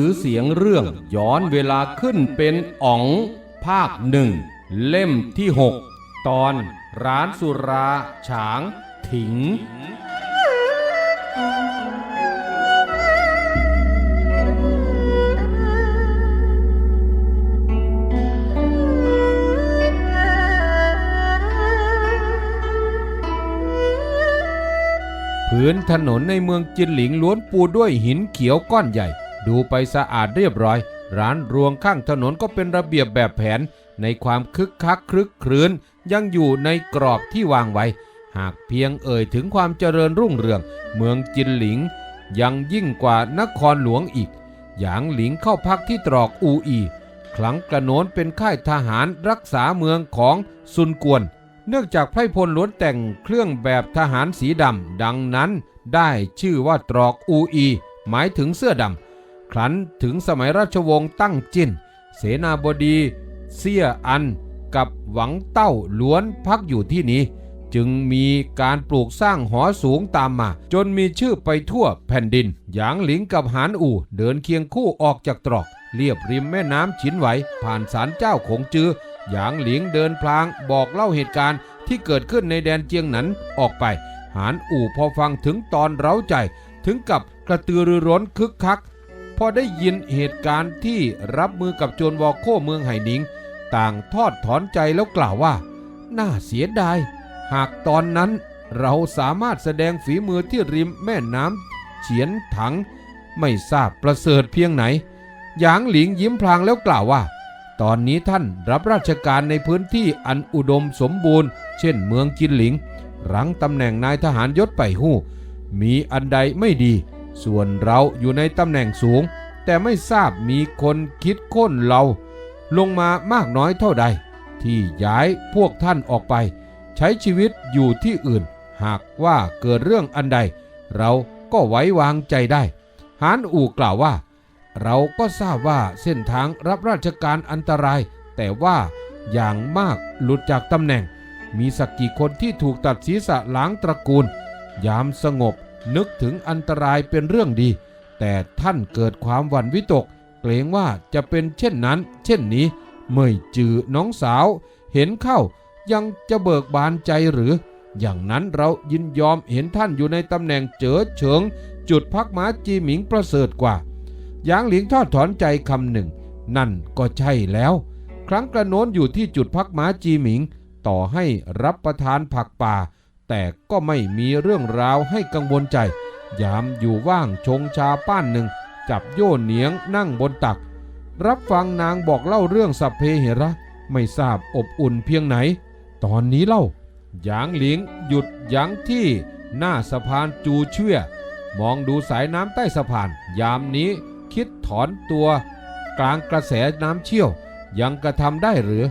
สือเสียงเรื่องย้อนเวลาขึ้นเป็นอ๋อง ภาคหนึ่ง เล่มที่ 6 ตอนร้านสุราฉาง ถิง พื้นถนนในเมืองจินหลิงล้วนปูด้วยหินเขียวก้อนใหญ่ ดูไปสะอาดเรียบร้อย ร้านรวงข้างถนนก็เป็นระเบียบแบบแผน ในความคึกคักคลึกครื้น ยังอยู่ในกรอบที่วางไว้ หากเพียงเอ่ยถึงความเจริญรุ่งเรือง เมืองจินหลิง ยังยิ่งกว่านครหลวงอีก หยางหลิงเข้าพักที่ตรอกอูอีคลังกระโนนเป็นค่ายทหารรักษาเมืองของซุนกวน เนื่องจากไพร่พลล้วนแต่งเครื่องแบบทหารสีดำดังนั้นได้ชื่อว่าตรอกอูอี หมายถึงเสื้อดำ ครั้นถึงสมัยราชวงศ์ตั้งจินเสนาบดี เสี่ยอันกับหวังเต้าล้วนพักอยู่ที่นี้ จึงมีการปลูกสร้างหอสูงตามมา จนมีชื่อไปทั่วแผ่นดิน หยางหลิงกับหานอู่เดินเคียงคู่ออกจากตรอก เรียบริมแม่น้ำฉินไหว ผ่านศาลเจ้าขงจือหยางหลิงเดินพลางบอกเล่าเหตุการณ์ที่เกิดขึ้นในแดนเจียงหนันออกไป หานอู่พอฟังถึงตอนเร้าใจ ถึงกับกระตือรือร้นคึกคัก พอได้ยินเหตุการณ์ที่รับมือกับโจรวอโคเมืองไหหนิง ต่างทอดถอนใจแล้วกล่าวว่า น่าเสียดาย หากตอนนั้นเราสามารถแสดงฝีมือที่ริมแม่น้ำเฉียนถัง ไม่ทราบประเสริฐเพียงไหน หยางหลิงยิ้มพลางแล้วกล่าวว่า ตอนนี้ท่านรับราชการในพื้นที่อันอุดมสมบูรณ์ เช่นเมืองจินหลิง รั้งตำแหน่งนายทหารยศไปหู้ มีอันใดไม่ดี ส่วนเราอยู่ในตำแหน่งสูง แต่ไม่ทราบมีคนคิดค่นเรา ลงมามากน้อยเท่าใด ที่ย้ายพวกท่านออกไป ใช้ชีวิตอยู่ที่อื่น หากว่าเกิดเรื่องอันใด เราก็ไว้วางใจได้หานอู่กล่าวว่า เราก็ทราบว่าเส้นทางรับราชการอันตราย แต่ว่าอย่างมากหลุดจากตำแหน่ง มีสักกี่คนที่ถูกตัดศีรษะล้างตระกูล ยามสงบ นึกถึงอันตรายเป็นเรื่องดี แต่ท่านเกิดความหวั่นวิตก เกรงว่าจะเป็นเช่นนั้น เช่นนี้ เมื่อจือน้องสาว เห็นเข้ายังจะเบิกบานใจหรือ อย่างนั้นเรายินยอมเห็นท่านอยู่ในตำแหน่งเจ๋อเฉิง จุดพักม้าจีหมิงประเสริฐกว่าหยางหลิงทอดถอนใจคำหนึ่ง นั่นก็ใช่แล้ว ครั้งกระโน้นอยู่ที่จุดพักม้าจีหมิง ต่อให้รับประทานผักป่า แต่ก็ไม่มีเรื่องราวให้กังวลใจ ยามอยู่ว่างชงชาป้านหนึ่ง จับโย่เหนียงนั่งบนตัก รับฟังนางบอกเล่าเรื่องสัพเพเหระ ไม่ทราบอบอุ่นเพียงไหน ตอนนี้เล่าหยางหลิงหยุดยั้งที่หน้าสะพานจูเชื่อ มองดูสายน้ำใต้สะพาน ยามนี้คิดถอนตัว กลางกระแสน้ำเชี่ยว ยังกระทำได้หรือ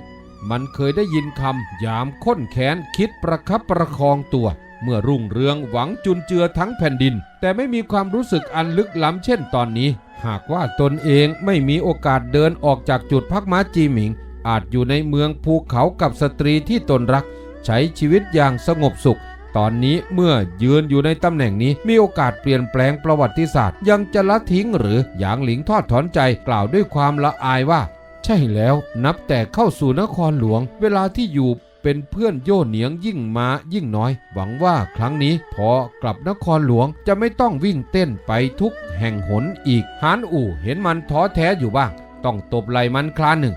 มันเคยได้ยินคำยามค้นแขนคิดประคับประคองตัว เมื่อรุ่งเรืองหวังจุนเจือทั้งแผ่นดิน แต่ไม่มีความรู้สึกอันลึกล้ำเช่นตอนนี้ หากว่าตนเองไม่มีโอกาสเดินออกจากจุดพักม้าจีหมิง อาจอยู่ในเมืองภูเขากับสตรีที่ตนรัก ใช้ชีวิตอย่างสงบสุขตอนนี้เมื่อยืนอยู่ในตำแหน่งนี้มีโอกาสเปลี่ยนแปลงประวัติศาสตร์ ยังจะละทิ้งหรือหยางหลิงทอดถอนใจกล่าวด้วยความละอายว่า ใช่แล้วนับแต่เข้าสู่นครหลวง เวลาที่อยู่เป็นเพื่อนโย่เหนียงยิ่งมายิ่งน้อย หวังว่าครั้งนี้พอกลับนครหลวงจะไม่ต้องวิ่งเต้นไปทุกแห่งหนอีกหานอู่เห็นมันท้อแท้อยู่บ้าง ต้องตบไหลมันคลาหนึ่ง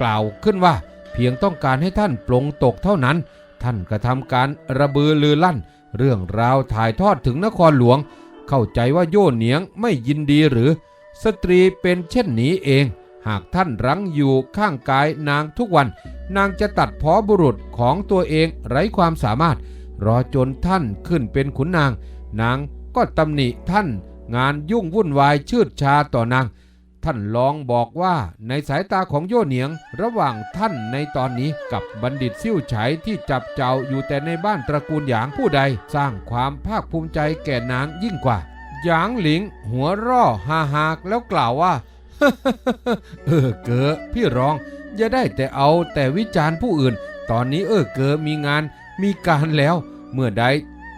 กล่าวขึ้นว่าเพียงต้องการให้ท่านปลงตกเท่านั้น ท่านกระทำการระบือลือลั่น เรื่องราวถ่ายทอดถึงนครหลวง เข้าใจว่าโย่เหนียงไม่ยินดีหรือ สตรีเป็นเช่นนี้เอง หากท่านรั้งอยู่ข้างกายนางทุกวัน นางจะตัดพอบุรุษของตัวเองไร้ความสามารถ รอจนท่านขึ้นเป็นขุนนาง นางก็ตำหนิท่าน งานยุ่งวุ่นวายชืดชาต่อนาง ท่านลองบอกว่าในสายตาของโยเหนียง ระหว่างท่านในตอนนี้กับบัณฑิตซิ่วไฉที่จับเจ้าอยู่แต่ในบ้านตระกูลหยางผู้ใด สร้างความภาคภูมิใจแก่นางยิ่งกว่าหยางหลิง หัวร่อฮาฮากแล้วกล่าวว่า เออเก๋อพี่รอง อย่าได้แต่เอาแต่วิจารณ์ผู้อื่น ตอนนี้เออเก๋อมีงานมีการแล้ว เมื่อใด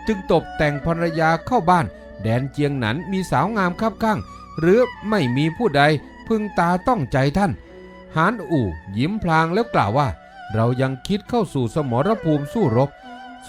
จึงตบแต่งภรรยาเข้าบ้าน แดนเจียงหนันมีสาวงามคับข้าง หรือไม่มีผู้ใดพึงตาต้องใจท่าน หานอู่ยิ้มพลางแล้วกล่าวว่า เรายังคิดเข้าสู่สมรภูมิสู้รบ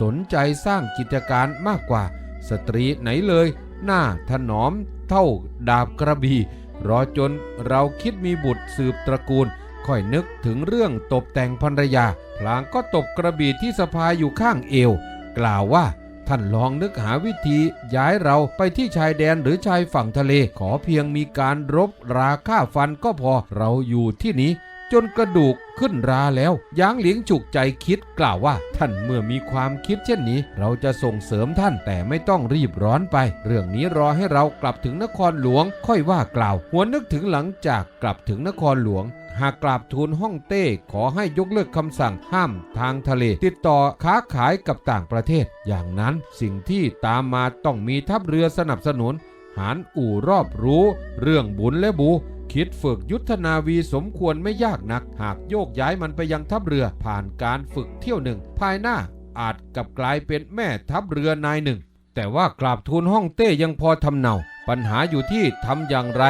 สนใจสร้างกิจการมากกว่า สตรีไหนเลย หน้าถนอมเท่าดาบกระบี่ รอจนเราคิดมีบุตรสืบตระกูลค่อยนึกถึงเรื่องตบแต่งภรรยา พลางก็ตบกระบี่ที่สะพายอยู่ข้างเอว กล่าวว่าท่านลองนึกหาวิธีย้ายเราไปที่ชายแดนหรือชายฝั่งทะเลขอเพียงมีการรบราฆ่าฟันก็พอเราอยู่ที่นี้ จนกระดูกขึ้นราแล้วยางเหลียงฉุกใจคิดกล่าวว่า ท่านเมื่อมีความคิดเช่นนี้ เราจะส่งเสริมท่านแต่ไม่ต้องรีบร้อนไป เรื่องนี้รอให้เรากลับถึงนครหลวง ค่อยว่ากล่าวหัวนึกถึงหลังจากกลับถึงนครหลวงหากกราบทูลฮ่องเต้ขอให้ยกเลิกคำสั่งห้ามทางทะเล ติดต่อค้าขายกับต่างประเทศ อย่างนั้นสิ่งที่ตามมาต้องมีทัพเรือสนับสนุน หารอู่รอบรู้ เรื่องบุญและบู คิดฝึกยุทธนาวีสมควรไม่ยากนัก หากโยกย้ายมันไปยังทัพเรือผ่านการฝึกเที่ยวหนึ่ง ภายหน้าอาจกลับกลายเป็นแม่ทัพเรือนายหนึ่ง แต่ว่ากราบทูลห้องเต้ยังพอทำเนา ปัญหาอยู่ที่ทำอย่างไร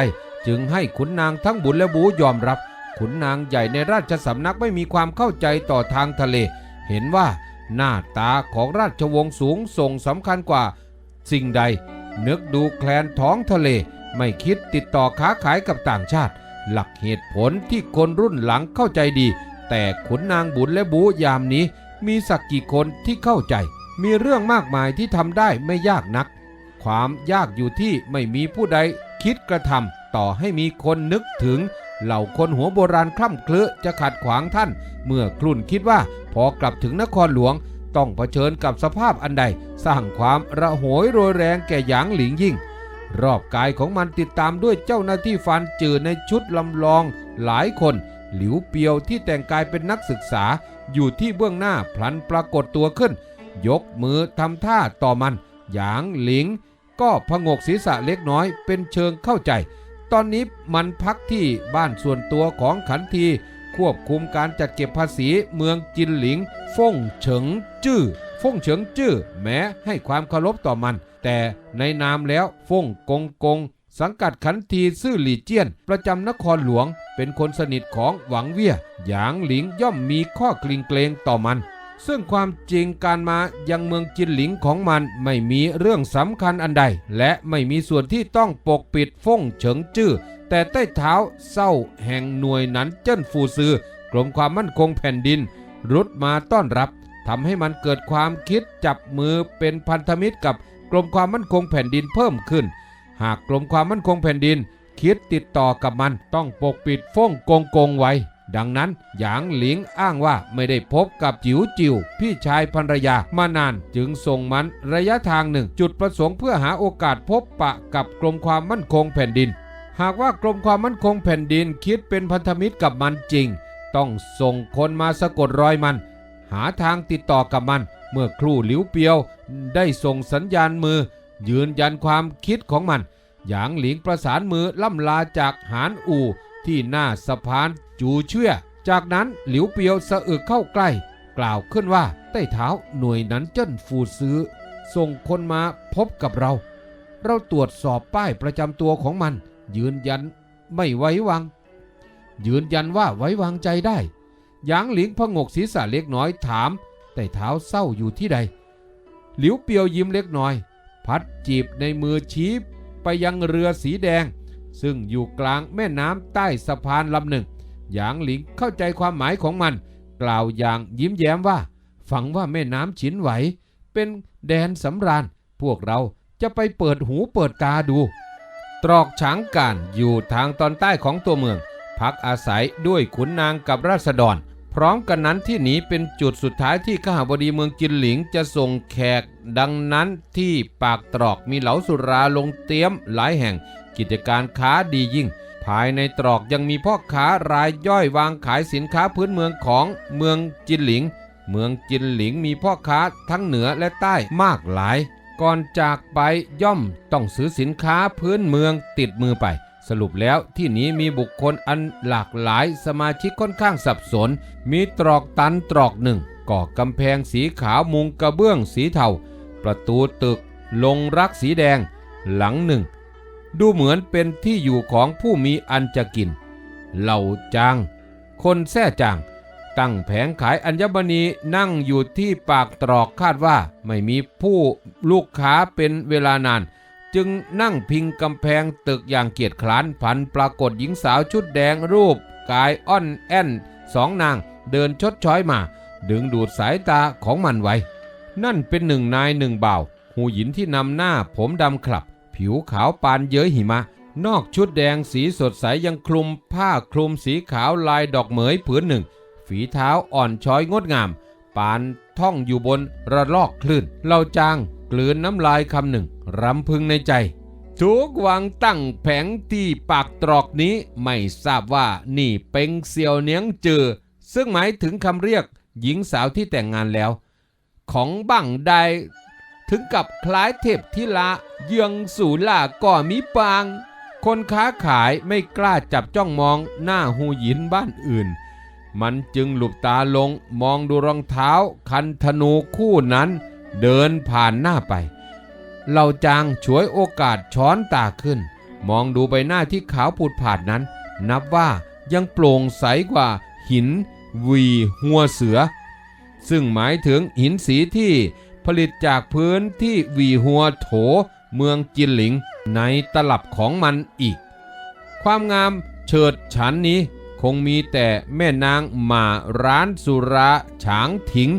จึงให้ขุนนางทั้งบุญและบูยอมรับ ขุนนางใหญ่ในราชสำนักไม่มีความเข้าใจต่อทางทะเล เห็นว่าหน้าตาของราชวงศ์สูงส่งสำคัญกว่า สิ่งใด นึกดูแคลนท้องทะเล ไม่คิดติดต่อค้าขายกับต่างชาติ หลักเหตุผลที่คนรุ่นหลังเข้าใจดี แต่ขุนนางบุญและบูยามนี้ มีสักกี่คนที่เข้าใจ มีเรื่องมากมายที่ทำได้ไม่ยากนัก ความยากอยู่ที่ไม่มีผู้ใดคิดกระทำต่อให้มีคนนึกถึง เหล่าคนหัวโบราณคล่ำเคลือจะขัดขวางท่าน เมื่อครุ่นคิดว่าพอกลับถึงนครหลวง ต้องเผชิญกับสภาพอันใด สร้างความระโหยโรยแรงแก่หยางหลิงยิ่ง รอบกายของมันติดตามด้วยเจ้าหน้าที่ฟันจือในชุดลำลองหลายคน หลิวเปียวที่แต่งกายเป็นนักศึกษาอยู่ที่เบื้องหน้าพลันปรากฏตัวขึ้น ยกมือทำท่าต่อมันหยางหลิง ก็พงกศีรษะเล็กน้อยเป็นเชิงเข้าใจ ตอนนี้มันพักที่บ้านส่วนตัวของขันที ควบคุมการจัดเก็บภาษีเมืองจินหลิงฟ่งเฉิงจื้อฟ่งเฉิงจื้อแม้ให้ความเคารพต่อมัน แต่ในนามแล้วฟ่งกงกง สังกัดขันทีซื่อหลี่เจี้ยน ประจำนครหลวง เป็นคนสนิทของหวังเวียหยางหลิงย่อมมีข้อกลิงเกรงต่อมัน ซึ่งความจริงการมายังเมืองจินหลิงของมันไม่มีเรื่องสำคัญอันใด และไม่มีส่วนที่ต้องปกปิดฟ่งเฉิงจื้อแต่ใต้เท้าเศร้าแห่งหน่วยนั้นเจิ้นฟูซือกรมความมั่นคงแผ่นดิน รุดมาต้อนรับทำให้มันเกิดความคิดจับมือเป็นพันธมิตรกับกรมความมั่นคงแผ่นดินเพิ่มขึ้น หากกรมความมั่นคงแผ่นดิน คิดติดต่อกับมันต้องปกปิดฟ่งกงกงไว้ ดังนั้นหยางหลิงอ้างว่าไม่ได้พบกับจิ๋วจิ๋วพี่ชายภรรยามานานจึงส่งมันระยะทางหนึ่ง จุดประสงค์เพื่อหาโอกาสพบปะกับกรมความมั่นคงแผ่นดิน หากว่ากรมความมั่นคงแผ่นดินคิดเป็นพันธมิตรกับมันจริง ต้องส่งคนมาสะกดรอยมัน หาทางติดต่อกับมัน เมื่อครู่หลิวเปียว ได้ส่งสัญญาณมือ ยืนยันความคิดของมันหยางหลิงประสานมือล่ำลาจากหานอู่ ที่หน้าสะพานจูเชื่อ จากนั้นหลิวเปียวสะอึกเข้าใกล้ กล่าวขึ้นว่าใต้เท้าหน่วยนั้นเจิ้นฟูซื้อ ส่งคนมาพบกับเรา เราตรวจสอบป้ายประจำตัวของมัน ยืนยันไม่ไว้วาง ยืนยันว่าไว้วางใจได้หยางหลิงพงกศีรษะเล็กน้อยถามแต่เท้าเศร้าอยู่ที่ใด หลิวเปียวยิ้มเล็กน้อย พัดจีบในมือชี้ไปยังเรือสีแดง ซึ่งอยู่กลางแม่น้ำใต้สะพานลำหนึ่ง หยางหลิงเข้าใจความหมายของมัน กล่าวอย่างยิ้มแย้มว่า ฝังว่าแม่น้ำฉินไหว เป็นแดนสำราญ พวกเราจะไปเปิดหูเปิดตาดู ตรอกฉางการอยู่ทางตอนใต้ของตัวเมือง พักอาศัยด้วยขุนนางกับราษฎร พร้อมกันนั้นที่หนีเป็นจุดสุดท้ายที่ข้าบดีเมืองจินหลิงจะส่งแขก ดังนั้นที่ปากตรอกมีเหลาสุราลงเตี้ยมหลายแห่ง กิจการค้าดียิ่ง ภายในตรอกยังมีพ่อค้ารายย่อยวางขายสินค้าพื้นเมืองของเมืองจินหลิง เมืองจินหลิงมีพ่อค้าทั้งเหนือและใต้มากหลาย ก่อนจากไปย่อมต้องซื้อสินค้าพื้นเมืองติดมือไป สรุปแล้วที่นี้มีบุคคลอันหลากหลายสมาชิกค่อนข้างสับสน มีตรอกตันตรอกหนึ่งก่อกำแพงสีขาวมุงกระเบื้องสีเทาประตูตึกลงรักสีแดง หลังหนึ่ง ดูเหมือนเป็นที่อยู่ของผู้มีอันจะกิน เหล่าจาง คนแท้จาง ตั้งแผงขายอัญมณีนั่งอยู่ที่ปากตรอกคาดว่าไม่มีผู้ลูกค้าเป็นเวลานาน จึงนั่งพิงกำแพงตึกอย่างเกียจคร้านพันปรากฏหญิงสาวชุดแดงรูป กายอ่อนแอนสองนางเดินชดช้อยมา ดึงดูดสายตาของมันไว้ นั่นเป็นหนึ่งนายหนึ่งบ่าว หูหยินที่นำหน้าผมดำคลับ ผิวขาวปานเย้ยหิมะ นอกชุดแดงสีสดใสยังคลุมผ้าคลุมสีขาวลายดอกเหมยผืนหนึ่ง ฝีเท้าอ่อนช้อยงดงาม ปานท่องอยู่บนระลอกคลื่นเราจางกลืนน้ำลายคำหนึ่ง รำพึงในใจ ทุกวังตั้งแผงที่ปากตรอกนี้ไม่ทราบว่านี่เป็งเซียวเนียงจือซึ่งหมายถึงคำเรียกหญิงสาวที่แต่งงานแล้ว ของบั่งใดถึงกับคล้ายเทพทิลา เยืองสูล่าก่อมีปาง คนค้าขายไม่กล้าจับจ้องมองหน้าหูหยินบ้านอื่น มันจึงหลุบตาลงมองดูรองเท้า คันธนูคู่นั้น เดินผ่านหน้าไปเหล่าจางฉวยโอกาสช้อนตาขึ้น มองดูใบหน้าที่ขาวผุดผาดนั้น นับว่ายังโปร่งใสกว่าหิน วีหัวเสือ ซึ่งหมายถึงหินสีที่ผลิตจากพื้นที่วีหัวโถ เมืองจินหลิงในตลับของมันอีก ความงามเฉิดฉันนี้คงมีแต่แม่นางหมาร้านสุราฉางถิง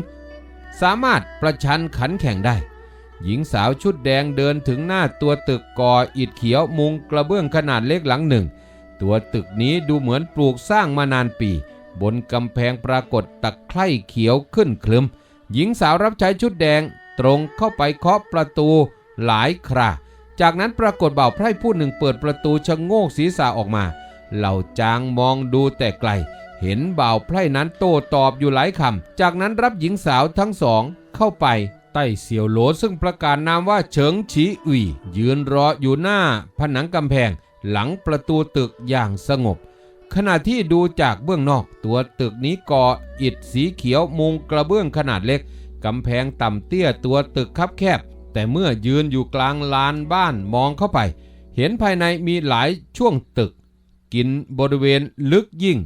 สามารถประชันขันแข่งได้ หญิงสาวชุดแดงเดินถึงหน้าตัวตึกก่ออิฐเขียวมุงกระเบื้องขนาดเล็กหลังหนึ่ง ตัวตึกนี้ดูเหมือนปลูกสร้างมานานปี บนกำแพงปรากฏตะไคร่เขียวขึ้นคลึม หญิงสาวรับใช้ชุดแดงตรงเข้าไปเคาะประตู หลายคราจากนั้นปรากฏบ่าวไพร่ผู้หนึ่งเปิดประตูชะโงกศีรษะออกมา เหล่าจางมองดูแต่ไกล เห็นบ่าวไพร่นั้นโต้ตอบอยู่หลายคำ จากนั้นรับหญิงสาวทั้งสองเข้าไปใต้เสี่ยวโหลซึ่งประกาศนามว่าเฉิงฉีอุยยืนรออยู่หน้า ผนังกำแพง หลังประตูตึกอย่างสงบ ขณะที่ดูจากเบื้องนอก ตัวตึกนี้ก่ออิฐสีเขียวมุงกระเบื้องขนาดเล็กกำแพงต่ำเตี้ยตัวตึกคับแคบ แต่เมื่อยืนอยู่กลางลานบ้านมองเข้าไป เห็นภายในมีหลายช่วงตึก กินบริเวณลึกยิ่ง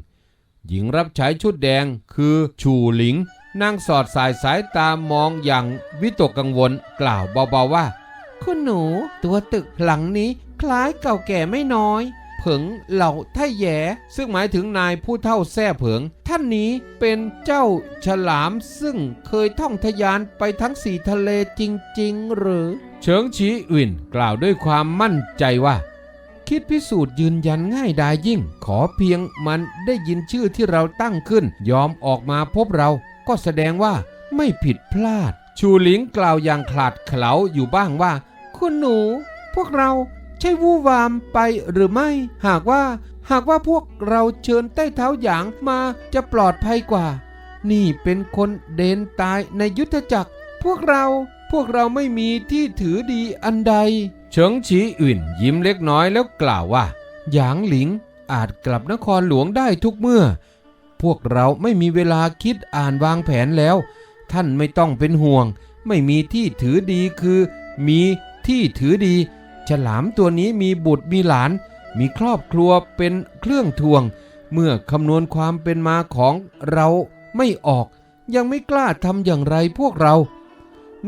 หญิงรับใช้ชุดแดงคือชูหลิงนั่งสอดสายสายตามองอย่างวิตกกังวลกล่าวเบาๆว่า คุณหนูตัวตึกหลังนี้คล้ายเก่าแก่ไม่น้อย เผิงเหล่าไท่แย่ซึ่งหมายถึงนายผู้เท่าแท่เผิง ท่านนี้เป็นเจ้าฉลามซึ่งเคยท่องทยานไปทั้งสี่ทะเลจริง ๆ หรือ เฉิงชีอินกล่าวด้วยความมั่นใจว่า คิดพิสูจน์ยืนยันง่ายดายยิ่ง ขอเพียงมันได้ยินชื่อที่เราตั้งขึ้น ยอมออกมาพบเรา ก็แสดงว่าไม่ผิดพลาด ชูหลิงกล่าวอย่างขลาดเขลาอยู่บ้างว่า คุณหนู พวกเรา ใช่วู่วามไปหรือไม่ หากว่าหากว่าพวกเราเชิญใต้เท้าหยางมาจะปลอดภัยกว่า นี่เป็นคนเดนตายในยุทธจักร พวกเราพวกเราไม่มีที่ถือดีอันใด เฉิงฉีอื่นยิ้มเล็กน้อยแล้วกล่าวว่า หยางหลิงอาจกลับนครหลวงได้ทุกเมื่อ พวกเราไม่มีเวลาคิดอ่านวางแผนแล้ว ท่านไม่ต้องเป็นห่วง ไม่มีที่ถือดีคือ มีที่ถือดี ฉลามตัวนี้มีบุตรมีหลาน มีครอบครัวเป็นเครื่องทวง เมื่อคำนวณความเป็นมาของเราไม่ออก ยังไม่กล้าทำอย่างไรพวกเรา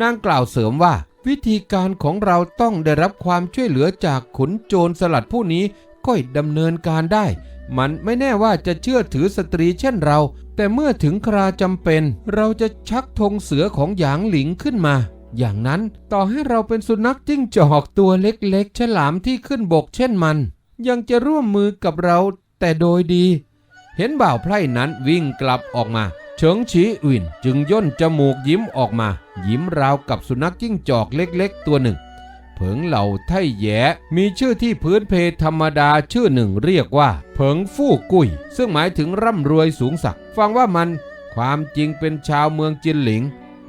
นางกล่าวเสริมว่าวิธีการของเราต้องได้รับความช่วยเหลือจากขุนโจรสลัดผู้นี้ก็ดำเนินการได้ มันไม่แน่ว่าจะเชื่อถือสตรีเช่นเรา แต่เมื่อถึงคราจำเป็น เราจะชักธงเสือของหยางหลิงขึ้นมา อย่างนั้นต่อให้เราเป็นสุนัขจิ้งจอกตัวเล็กๆ ฉลามที่ขึ้นบกเช่นมัน ยังจะร่วมมือกับเราแต่โดยดี เห็นบ่าวไพร่นั้นวิ่งกลับออกมา เฉิงฉีอื่นจึงย่นจมูกยิ้มออกมา ยิ้มราวกับสุนัขจิ้งจอกเล็กๆ ตัวหนึ่ง เผิงเหล่าไทแหยมีชื่อที่พื้นเพธรรมดาชื่อหนึ่งเรียกว่า เผิงฟู่กุยซึ่งหมายถึงร่ำรวยสูงสักฟังว่ามัน ความจริงเป็นชาวเมืองจินหลิง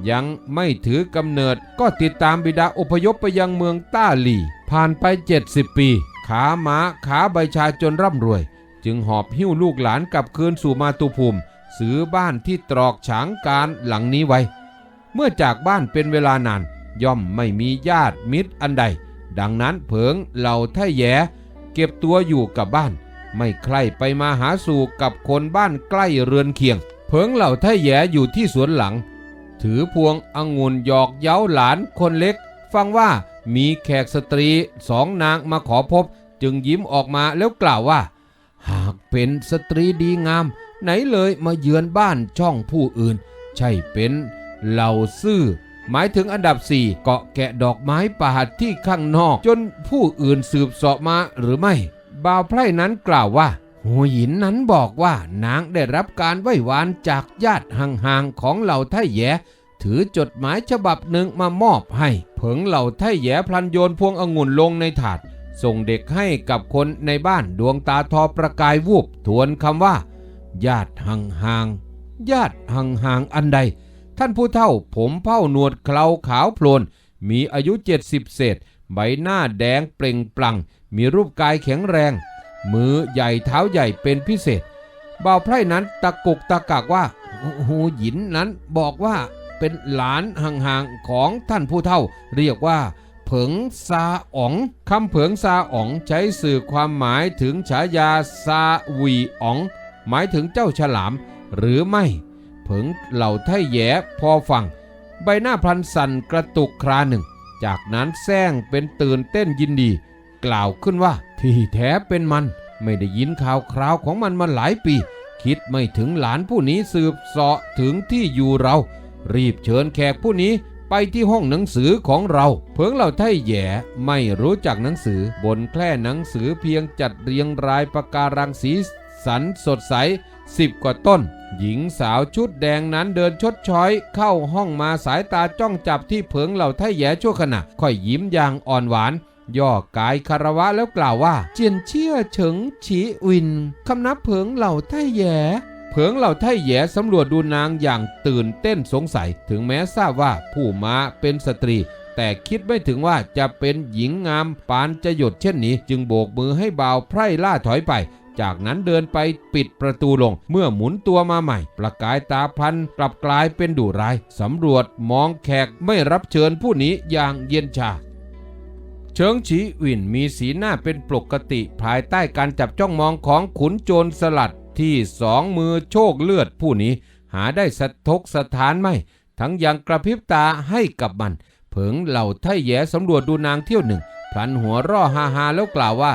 ยังไม่ถือกำเนิดก็ติดตามบิดาอพยพไปยังเมืองต้าหลี่ ผ่านไป 70 ปี ขาหมาขาใบชาจนร่ำรวย จึงหอบหิ้วลูกหลานกลับคืนสู่มาตุภูมิ ซื้อบ้านที่ตรอกฉางการหลังนี้ไว้ เมื่อจากบ้านเป็นเวลานาน ย่อมไม่มีญาติมิตรอันใด ดังนั้นเผิงเหล่าไทแยเก็บตัวอยู่กับบ้าน ไม่ใครไปมาหาสู่กับคนบ้านใกล้เรือนเคียง เผิงเหล่าไทแยอยู่ที่สวนหลัง ถือพวงองุ่นหยอกเย้าหลานคนเล็ก ฟังว่ามีแขกสตรีสองนางมาขอพบ จึงยิ้มออกมาแล้วกล่าวว่า หากเป็นสตรีดีงาม ไหนเลยมาเยือนบ้านช่องผู้อื่น ใช่เป็นเหล่าซื่อหมายถึงอันดับสี่เกาะแกะดอกไม้ป่าที่ข้างนอก จนผู้อื่นสืบสอบมาหรือไม่บ่าวไพร่นั้นกล่าวว่า หัวหินนั้นบอกว่านางได้รับการไหว้วานจากญาติห่างๆของเหล่าไทแยถือจดหมายฉบับหนึ่งมามอบให้ เผิงเหล่าไทแยพลันโยนพวงองุ่นลงในถาด ส่งเด็กให้กับคนในบ้านดวงตาทอประกายวูบทวนคำว่า ญาติห่างๆญาติห่างๆอันใด ท่านผู้เฒ่าผมเผ้าหนวดเคราขาวโพลน มีอายุ 70 เศษ ใบหน้าแดงเปล่งปลั่ง มีรูปกายแข็งแรง มือใหญ่เท้าใหญ่เป็นพิเศษบ่าวไพร่นั้นตะกุกตะกักว่าหูหยินนั้นบอกว่าเป็นหลานห่างๆของท่านผู้เฒ่า เรียกว่า เผิงซาอ๋องคำเผิงซาอ๋องใช้สื่อความหมายถึงฉายาซาวีอ๋อง หมายถึงเจ้าฉลาม หรือไม่ เผิงเหล่าไทแหยพอฟัง ใบหน้าพลันสั่นกระตุกคราหนึ่ง จากนั้นแซงเป็นตื่นเต้นยินดี กล่าวขึ้นว่า ที่แท้เป็นมันไม่ได้ยินข่าวคราวของมันมาหลายปี คิดไม่ถึงหลานผู้นี้สืบเสาะถึงที่อยู่เรา รีบเชิญแขกผู้นี้ไปที่ห้องหนังสือของเรา เพิงเราไทยแย่ไม่รู้จักหนังสือบนแคร่หนังสือเพียงจัดเรียงรายประการังสีสันสดใสสิบกว่าต้น หญิงสาวชุดแดงนั้นเดินชดช้อย เข้าห้องมาสายตาจ้องจับที่เพิงเหล่าไทยแย่ชั่วขณะค่อยยิ้มอย่างอ่อนหวาน ย่อกายคารวะแล้วกล่าวว่า เจียนเชี่ยเฉิงฉีวินคำนับเพิงเหล่าไทแย่เผิงเหล่าไทแย่สำรวจดูนางอย่างตื่นเต้นสงสัย ถึงแม้ทราบว่าผู้มาเป็นสตรี แต่คิดไม่ถึงว่าจะเป็นหญิงงามปานจะหยดเช่นนี้ จึงโบกมือให้บ่าวไพร่ล่าถอยไป จากนั้นเดินไปปิดประตูลง เมื่อหมุนตัวมาใหม่ ประกายตาพันกลับกลายเป็นดุร้ายสำรวจมองแขกไม่รับเชิญผู้นี้อย่างเย็นชา เชิงฉีวินมีสีหน้าเป็นปกติ ภายใต้การจับจ้องมองของขุนโจรสลัดที่สองมือโชคเลือดผู้นี้ หาได้สะทกสถานไม่ ทั้งยังกระพริบตาให้กับมัน เผิงเหล่าไทแย่สำรวจดูนางเที่ยวหนึ่งพลันหัวร่อฮาฮาแล้วกล่าวว่า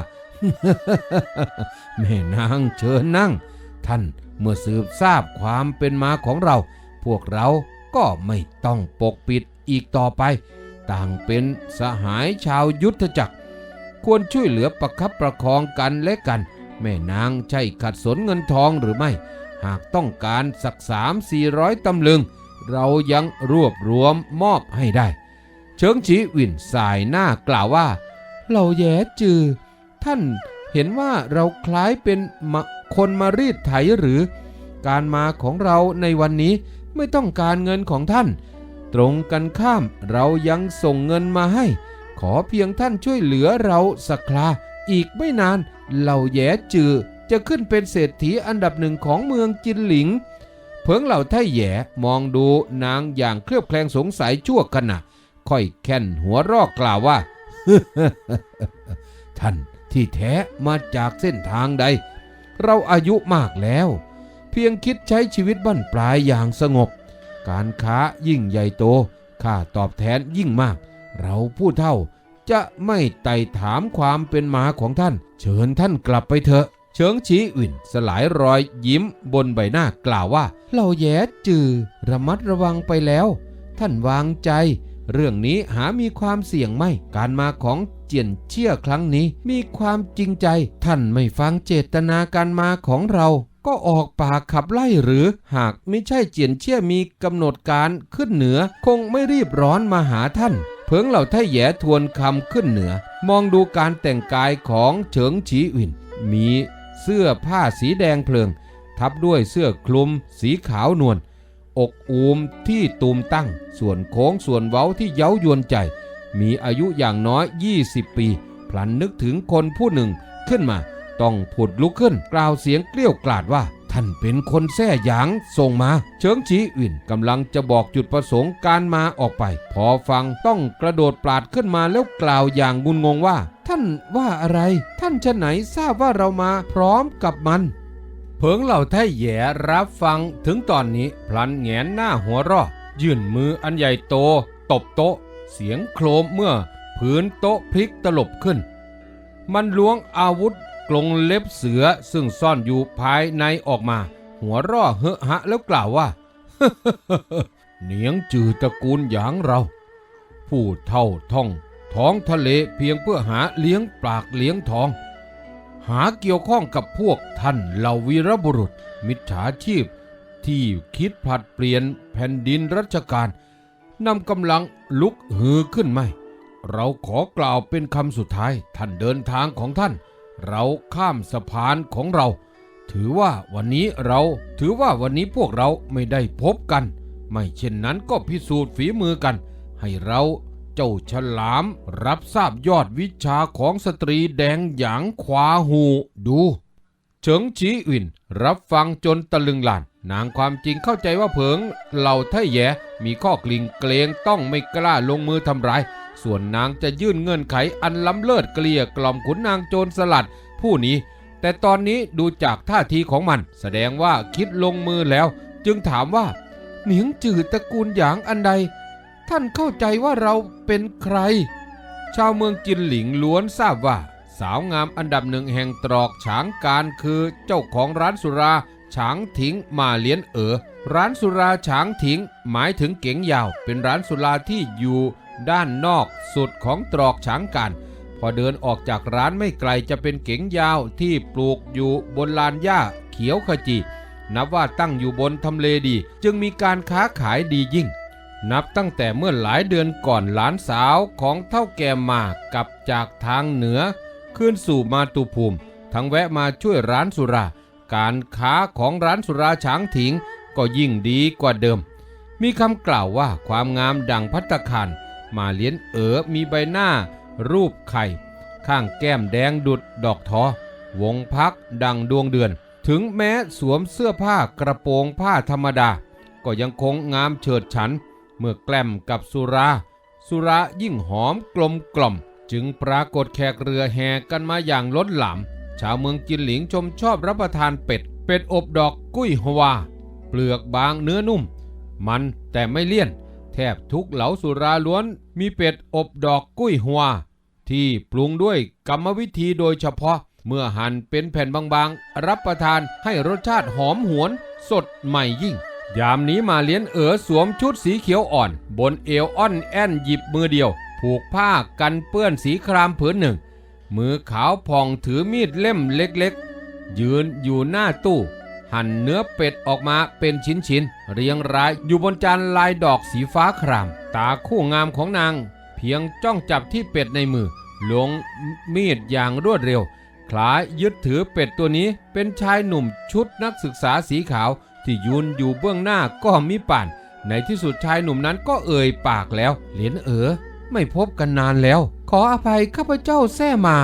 แม่นางเชิญนั่ง ท่านเมื่อสืบทราบความเป็นมาของเรา พวกเราก็ไม่ต้องปกปิดอีกต่อไป ต่างเป็นสหายชาวยุทธจักร ควรช่วยเหลือประคับประคองกันและกัน แม่นางใช่ขัดสนเงินทองหรือไม่ หากต้องการสักสามสี่ร้อยตำลึง เรายังรวบรวมมอบให้ได้ เชิงฉีวินสายหน้ากล่าวว่า เราแย่จือ ท่านเห็นว่าเราคล้ายเป็นคนมารีดไถหรือ การมาของเราในวันนี้ไม่ต้องการเงินของท่าน ตรงกันข้ามเรายังส่งเงินมาให้ ขอเพียงท่านช่วยเหลือเราสักคราอีกไม่นานเหล่าแย่จือจะขึ้นเป็นเศรษฐีอันดับหนึ่งของเมืองจินหลิง เพิงเหล่าไทแย่มองดูนางอย่างเคลือบแคลงสงสัยชั่วขณะค่อยแค่นหัวรอกกล่าวว่า ท่านที่แท้มาจากเส้นทางใด เราอายุมากแล้ว เพียงคิดใช้ชีวิตบั้นปลายอย่างสงบ การค้ายิ่งใหญ่โต ค่าตอบแทนยิ่งมาก เราผู้เท่าจะไม่ไต่ถามความเป็นมาของท่าน เชิญท่านกลับไปเถอะ เฉิงชีอินสลายรอยยิ้มบนใบหน้ากล่าวว่าเราแย้จือระมัดระวังไปแล้ว ท่านวางใจ เรื่องนี้หามีความเสี่ยงไม่ การมาของเจียนเชี่ยครั้งนี้มีความจริงใจ ท่านไม่ฟังเจตนาการมาของเรา ก็ออกปากขับไล่หรือหากไม่ใช่เจียนเชี่ยมีกำหนดการขึ้นเหนือ คงไม่รีบร้อนมาหาท่าน เพิงเหล่าไทแหยทวนคำขึ้นเหนือ มองดูการแต่งกายของเฉิงฉีอินมีเสื้อผ้าสีแดงเพลิง ทับด้วยเสื้อคลุม สีขาวนวลอกอูมที่ตูมตั้ง ส่วนโค้งส่วนเว้าที่เย้ายวนใจ มีอายุอย่างน้อย 20 ปี พลันนึกถึงคนผู้หนึ่งขึ้นมา ต้องผุดลุกขึ้นกล่าวเสียงเกลี้ยวกล่อดว่าท่านเป็นคนแท้หยางส่งมา เฉิงจีอินกำลังจะบอกจุดประสงค์การมาออกไป พอฟังต้องกระโดดปลาดขึ้นมาแล้วกล่าวอย่างงุนงงว่า ท่านว่าอะไร ท่านชะไหนทราบว่าเรามาพร้อมกับมันเพิงเหล่าไทยแย่รับฟังถึงตอนนี้พลันแงนหน้าหัวรอยื่นมืออันใหญ่โต ตบโต๊ะ เสียงโครมเมื่อ พื้นโต๊ะพลิกตลบขึ้น มันล้วงอาวุธ กลงเล็บเสือซึ่งซ่อนอยู่ภายในออกมา หัวร่อเฮอะฮะแล้วกล่าวว่าเหนียงจือตระกูลหยางเรา ผู้เท่าท่อง ท้องทะเลเพียงเพื่อหาเลี้ยงปากเลี้ยงท้อง หาเกี่ยวข้องกับพวกท่านเหล่าวีรบุรุษ มิจฉาชีพ ที่คิดผลัดเปลี่ยนแผ่นดินรัชกาลนำกำลังลุกฮือขึ้นไหมเราขอกล่าวเป็นคำสุดท้ายท่านเดินทางของท่าน เราข้ามสะพานของเรา ถือว่าวันนี้เราถือว่าวันนี้พวกเราไม่ได้พบกัน ไม่เช่นนั้นก็พิสูจน์ฝีมือกัน ให้เราเจ้าฉลามรับทราบยอดวิชาของสตรีแดงหยางขวาหูดูเฉิงชีอินรับฟังจนตะลึงหลาน นางความจริงเข้าใจว่าเผิงเหล่าไทแยมีข้อกลิ่งเกรงต้องไม่กล้าลงมือทำร้าย ส่วนนางจะยื่นเงื่อนไขอันล้ำเลิศเกลี่ยกล่อมขุนนางโจรสลัด ผู้นี้ แต่ตอนนี้ดูจากท่าทีของมัน แสดงว่าคิดลงมือแล้ว จึงถามว่า เหนียงจืดตระกูลหยางอันใด ท่านเข้าใจว่าเราเป็นใคร ชาวเมืองจินหลิงล้วนทราบว่า สาวงามอันดับหนึ่งแห่งตรอกฉางการคือเจ้าของร้านสุราฉางถิงมาเลียนเอ๋อร้านสุราฉางถิงหมายถึงเก๋งยาว เป็นร้านสุราที่อยู่ ด้านนอกสุดของตรอกฉางการพอเดินออกจากร้านไม่ไกลจะเป็นเก๋งยาวที่ปลูกอยู่บนลานหญ้าเขียวขจี นับว่าตั้งอยู่บนทำเลดี จึงมีการค้าขายดียิ่ง นับตั้งแต่เมื่อหลายเดือนก่อนหลานสาวของเท่าแก่มากลับจากทางเหนือขึ้นสู่มาตุภูมิ ทั้งแวะมาช่วยร้านสุรา การค้าของร้านสุราช้างถิงก็ยิ่งดีกว่าเดิม มีคำกล่าวว่าความงามดังพัตคาร มาเลี้ยนเอ๋อมีใบหน้า รูปไข่ ข้างแก้มแดงดุดดอกทอ วงพักดังดวงเดือน ถึงแม้สวมเสื้อผ้ากระโปรงผ้าธรรมดา ก็ยังคงงามเฉิดฉัน เมื่อแกล้มกับสุรา สุรายิ่งหอมกลมกล่อม จึงปรากฏแขกเรือแห่กันมาอย่างล้นหลาม ชาวเมืองจินหลิงชมชอบรับประทานเป็ด เป็ดอบดอกกุ้ยฮวา เปลือกบางเนื้อนุ่ม มันแต่ไม่เลี่ยน ทบทุกเหลาสุราล้วน มีเป็ดอบดอกกุ้ยฮวที่ปรุงด้วยกรรมวิธีโดยเฉพาะ เมื่อหั่นเป็นแผ่นบางๆ รับประทานให้รสชาติหอมหวน สดใหม่ยิ่ง ยามนี้มาเลี้ยนเอ๋อสวมชุดสีเขียวอ่อน บนเอวอ่อนแอนหยิบมือเดียว ผูกผ้ากันเปื้อนสีครามผืนหนึ่ง มือขาวผ่องถือมีดเล่มเล็กๆ ยืนอยู่หน้าตู้ หั่นเนื้อเป็ดออกมาเป็นชิ้นๆเรียงรายอยู่บนจานลายดอกสีฟ้าคราม ตาคู่งามของนาง เพียงจ้องจับที่เป็ดในมือลงมีดอย่างรวดเร็วคล้ายยึดถือเป็ดตัวนี้เป็นชายหนุ่มชุดนักศึกษาสีขาว ที่ยืนอยู่เบื้องหน้าก็มีป่าน ในที่สุดชายหนุ่มนั้นก็เอ่ยปากแล้วเหรียญเอ๋อไม่พบกันนานแล้ว ขออภัยข้าพเจ้าแท้มา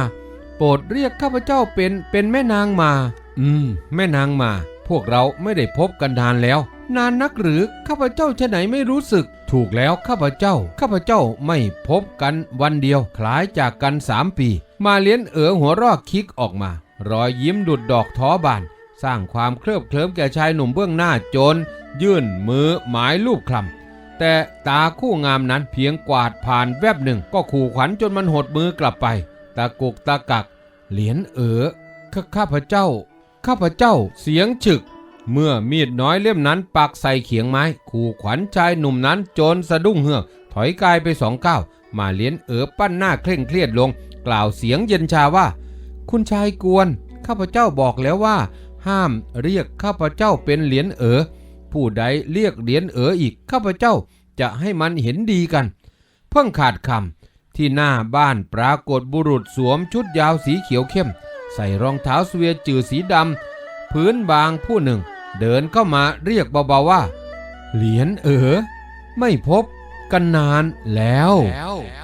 โปรดเรียกข้าพเจ้าเป็นเป็นแม่นางมา อืม แม่นางมา พวกเราไม่ได้พบกันนานแล้ว นานนักหรือข้าพเจ้าชะไหนไม่รู้สึก ถูกแล้วข้าพเจ้า ข้าพเจ้าไม่พบกันวันเดียว คล้ายจากกันสามปี มาเลี้ยนเอ๋อหัวรอกคิกออกมา รอยยิ้มดุดดอกท้อบาน สร้างความเคลิบเคลิ้มแก่ชายหนุ่มเบื้องหน้าโจรยื่นมือหมายลูบคลำแต่ตาคู่งามนั้นเพียงกวาดผ่านแวบหนึ่ง ก็ขู่ขวัญจนมันหดมือกลับไป ตะกุกตะกัก เหรียญเอ๋อข้าข้าพเจ้า ข้าพเจ้าเสียงฉึก เมื่อมีดน้อยเล่มนั้นปักใส่เขียงไม้ขู่ขวัญชายหนุ่มนั้นโจรสะดุ้งเฮือกถอยกายไปสองก้าวมาเลี้ยนเอ๋อปั้นหน้าเคร่งเครียดลง กล่าวเสียงเย็นชาว่า คุณชายกวน ข้าพเจ้าบอกแล้วว่า ห้ามเรียกข้าพเจ้าเป็นเหรียญเอ๋อผู้ใดเรียกเหรียญเอ๋ออีกข้าพเจ้าจะให้มันเห็นดีกัน เพิ่งขาดคำที่หน้าบ้านปรากฏบุรุษสวมชุดยาวสีเขียวเข้ม ใส่รองเท้าสเวียจืดสีดำพื้นบางผู้หนึ่ง เดินเข้ามาเรียกเบาๆว่า เหรียญเอ๋อไม่พบกันนานแล้วแล้ว